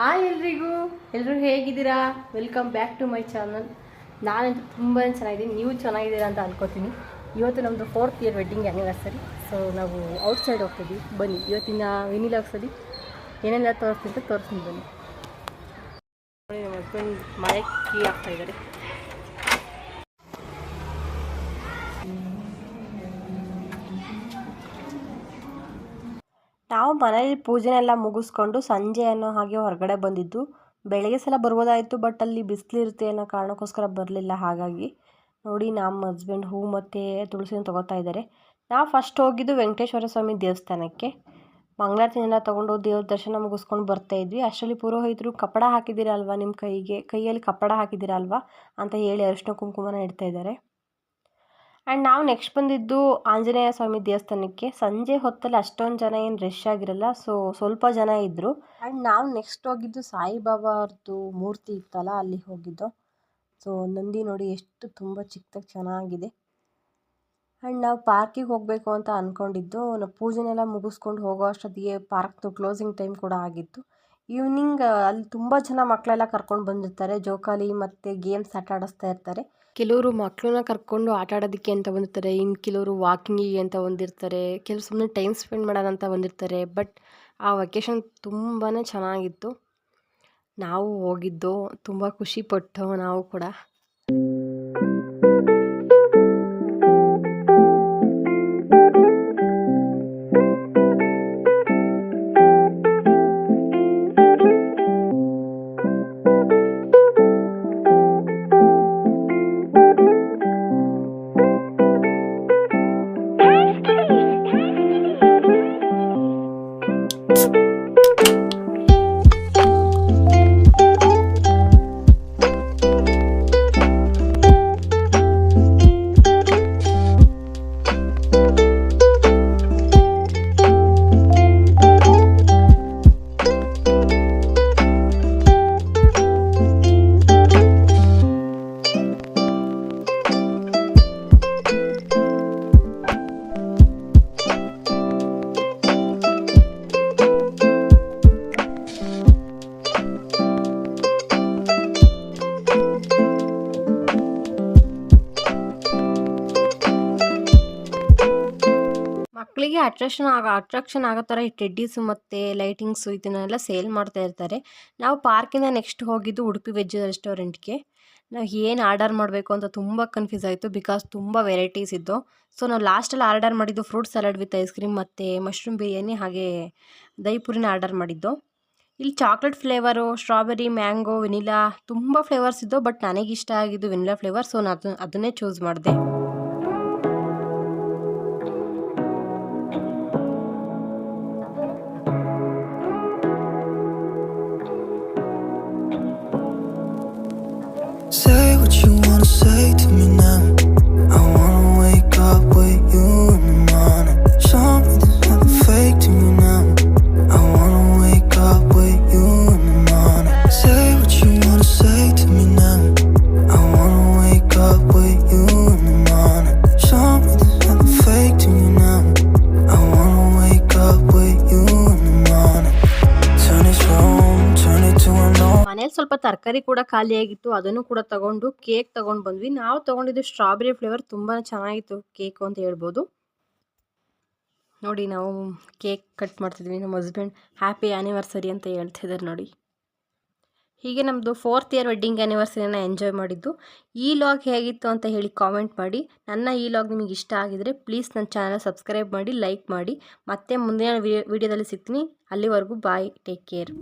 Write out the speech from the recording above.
Hi ಎಲ್ರಿಗೂ. ಎಲ್ಲರೂ ಹೇಗಿದ್ದೀರಾ? Welcome back to my channel ನಾನಂತೂ ತುಂಬಾ ಚೆನ್ನಾಗಿದ್ದೀನಿ. ನೀವು ಚೆನ್ನಾಗಿದ್ದೀರಾ ಅಂತ ಅನ್ಕೋತೀನಿ. ಇವತ್ತು ನಮ್ಮದು fourth year wedding anniversary so ನಾವು ಔಟ್ಸೈಡ್ ಹೋಗ್ತೀವಿ ಬನ್ನಿ. ಇವತ್ತಿನ ವಿನಿಲ್ ಹಾಕ್ಸೋದು ಏನೆಲ್ಲ ತೋರಿಸ್ತೀನಿ ಅಂತ ತೋರಿಸ್ತೀನಿ ಬನ್ನಿ. ನಮ್ಮ ಹಸ್ಬೆಂಡ್ ಮಳೆ ಕೀ ನಾವು ಮನೇಲಿ ಪೂಜೆನೆಲ್ಲ ಮುಗಿಸ್ಕೊಂಡು ಸಂಜೆ ಅನ್ನೋ ಹಾಗೆ ಹೊರಗಡೆ ಬಂದಿದ್ದು, ಬೆಳಗ್ಗೆ ಸಲ ಬರ್ಬೋದಾಯಿತು ಬಟ್ ಅಲ್ಲಿ ಬಿಸಿಲಿರುತ್ತೆ ಅನ್ನೋ ಕಾರಣಕ್ಕೋಸ್ಕರ ಬರಲಿಲ್ಲ. ಹಾಗಾಗಿ ನೋಡಿ ನಮ್ಮ ಹಸ್ಬೆಂಡ್ ಹೂ ಮತ್ತು ತುಳಸಿನ ತೊಗೋತಾ ಇದ್ದಾರೆ. ನಾವು ಫಸ್ಟ್ ಹೋಗಿದ್ದು ವೆಂಕಟೇಶ್ವರ ಸ್ವಾಮಿ ದೇವಸ್ಥಾನಕ್ಕೆ. ಮಂಗಳಾರತಿನೆಲ್ಲ ತೊಗೊಂಡು ದೇವ್ರ ದರ್ಶನ ಮುಗಿಸ್ಕೊಂಡು ಬರ್ತಾ ಇದ್ವಿ. ಅಷ್ಟರಲ್ಲಿ ಪುರೋಹಿತರು ಕಪಡ ಹಾಕಿದ್ದೀರಲ್ವಾ ನಿಮ್ಮ ಕೈಗೆ, ಕೈಯಲ್ಲಿ ಕಪಡ ಹಾಕಿದ್ದೀರಲ್ವಾ ಅಂತ ಹೇಳಿ ಅರಿಶಿನ ಕುಂಕುಮನ ಇಡ್ತಾ ಇದ್ದಾರೆ. ಆ್ಯಂಡ್ ನಾವು ನೆಕ್ಸ್ಟ್ ಬಂದಿದ್ದು ಆಂಜನೇಯ ಸ್ವಾಮಿ ದೇವಸ್ಥಾನಕ್ಕೆ. ಸಂಜೆ ಹೊತ್ತಲ್ಲಿ ಅಷ್ಟೊಂದು ಜನ ಏನು ರಶ್ ಆಗಿರಲ್ಲ ಸೊ ಸ್ವಲ್ಪ ಜನ ಇದ್ದರು ಆ್ಯಂಡ್ ನಾವು ನೆಕ್ಸ್ಟ್ ಹೋಗಿದ್ದು ಸಾಯಿಬಾಬಾ ಅವ್ರದ್ದು ಮೂರ್ತಿ ಇತ್ತಲ್ಲ, ಅಲ್ಲಿ ಹೋಗಿದ್ದು. ಸೊ ನಂದಿ ನೋಡಿ ಎಷ್ಟು ತುಂಬ ಚಿಕ್ಕದಾಗಿ ಚೆನ್ನಾಗಿದೆ. ಆ್ಯಂಡ್ ನಾವು ಪಾರ್ಕಿಗೆ ಹೋಗಬೇಕು ಅಂತ ಅಂದ್ಕೊಂಡಿದ್ದು ನಾವು ಪೂಜೆನೆಲ್ಲ ಮುಗಿಸ್ಕೊಂಡು ಹೋಗೋ ಅಷ್ಟೊತ್ತಿಗೆ ಪಾರ್ಕ್ದು ಕ್ಲೋಸಿಂಗ್ ಟೈಮ್ ಕೂಡ ಆಗಿತ್ತು. ಈವ್ನಿಂಗ್ ಅಲ್ಲಿ ತುಂಬ ಜನ ಮಕ್ಕಳೆಲ್ಲ ಕರ್ಕೊಂಡು ಬಂದಿರ್ತಾರೆ. ಜೋಕಾಲಿ ಮತ್ತು ಗೇಮ್ಸ್ ಆಟ ಆಡಿಸ್ತಾ ಇರ್ತಾರೆ. ಕೆಲವರು ಮಕ್ಕಳನ್ನ ಕರ್ಕೊಂಡು ಆಟ ಆಡೋದಕ್ಕೆ ಅಂತ ಬಂದಿರ್ತಾರೆ ಇನ್ನು ಕೆಲವರು ವಾಕಿಂಗಿಗೆ ಅಂತ ಬಂದಿರ್ತಾರೆ ಕೆಲವು ಸುಮ್ಮನೆ ಟೈಮ್ ಸ್ಪೆಂಡ್ ಮಾಡೋಣ ಅಂತ ಬಂದಿರ್ತಾರೆ ಬಟ್ ಆ ವೆಕೇಶನ್ ತುಂಬಾ ಚೆನ್ನಾಗಿತ್ತು. ನಾವು ಹೋಗಿದ್ದು, ತುಂಬ ಖುಷಿಪಟ್ಟು ನಾವು ಕೂಡ. ಮಕ್ಕಳಿಗೆ ಅಟ್ರಾಕ್ಷನ್ ಆಗ ಅಟ್ರಾಕ್ಷನ್ ಆಗೋ ಥರ ಈ ಟೆಡ್ಡೀಸು ಮತ್ತು ಲೈಟಿಂಗ್ಸು ಇದನ್ನೆಲ್ಲ ಸೇಲ್ ಮಾಡ್ತಾ ಇರ್ತಾರೆ. ನಾವು ಪಾರ್ಕಿಂದ ನೆಕ್ಸ್ಟ್ ಹೋಗಿದ್ದು ಉಡುಪಿ ವೆಜ್ ರೆಸ್ಟೋರೆಂಟ್ಗೆ ನಾವು ಏನು ಆರ್ಡರ್ ಮಾಡಬೇಕು ಅಂತ ತುಂಬ ಕನ್ಫ್ಯೂಸ್ ಆಯಿತು ಬಿಕಾಸ್ ತುಂಬ ವೆರೈಟೀಸ್ ಇದ್ದು. ಸೊ ನಾವು ಲಾಸ್ಟಲ್ಲಿ ಆರ್ಡರ್ ಮಾಡಿದ್ದು fruit salad with ice cream ಮತ್ತು ಮಶ್ರೂಮ್ ಬಿರಿಯಾನಿ ಹಾಗೆ ದೈಪುರಿನ ಆರ್ಡರ್ ಮಾಡಿದ್ದು. ಇಲ್ಲಿ chocolate flavour strawberry mango vanilla ತುಂಬ ಫ್ಲೇವರ್ಸ್ ಇದ್ದೋ ಬಟ್ ನನಗೆ ಇಷ್ಟ ಆಗಿದ್ದು ವೆನಿಲಾ ಫ್ಲೇವರ್ ಸೊ ನಾನು ಅದು ಅದನ್ನೇ ಚೂಸ್ ಮಾಡಿದೆ. ಸ್ವಲ್ಪ ತರಕಾರಿ ಕೂಡ ಖಾಲಿಯಾಗಿತ್ತು ಅದನ್ನು ಕೂಡ ತಗೊಂಡು ಕೇಕ್ ತಗೊಂಡು ಬಂದ್ವಿ. ನಾವು ತಗೊಂಡಿದ್ದು ಸ್ಟ್ರಾಬೆರಿ ಫ್ಲೇವರ್ ತುಂಬಾ ಚೆನ್ನಾಗಿತ್ತು ಕೇಕ್ ಅಂತ ಹೇಳ್ಬೋದು. ನೋಡಿ, ನಾವು ಕೇಕ್ ಕಟ್ ಮಾಡ್ತಿದ್ವಿ. ನಮ್ಮ ಹಸ್ಬೆಂಡ್ ಹ್ಯಾಪಿ ಆ್ಯನಿವರ್ಸರಿ ಅಂತ ಹೇಳ್ತಿದ್ದಾರೆ ನೋಡಿ. ಹೀಗೆ ನಮ್ಮದು ಫೋರ್ತ್ ಇಯರ್ ವೆಡ್ಡಿಂಗ್ ಆ್ಯನಿವರ್ಸರಿನ ಎಂಜಾಯ್ ಮಾಡಿದ್ದು. ಈ ಲಾಗ್ ಹೇಗಿತ್ತು ಅಂತ ಹೇಳಿ ಕಾಮೆಂಟ್ ಮಾಡಿ. ನನ್ನ ಈ ಲಾಗ್ ನಿಮಗೆ ಇಷ್ಟ ಆಗಿದರೆ ಪ್ಲೀಸ್ ನನ್ನ ಚಾನಲ್ ಸಬ್ಸ್ಕ್ರೈಬ್ ಮಾಡಿ ಲೈಕ್ ಮಾಡಿ. ಮತ್ತೆ ಮುಂದಿನ ವಿಡಿಯೋದಲ್ಲಿ ಸಿಗ್ತೀನಿ. ಅಲ್ಲಿವರೆಗೂ ಬಾಯ್ ಟೇಕ್ ಕೇರ್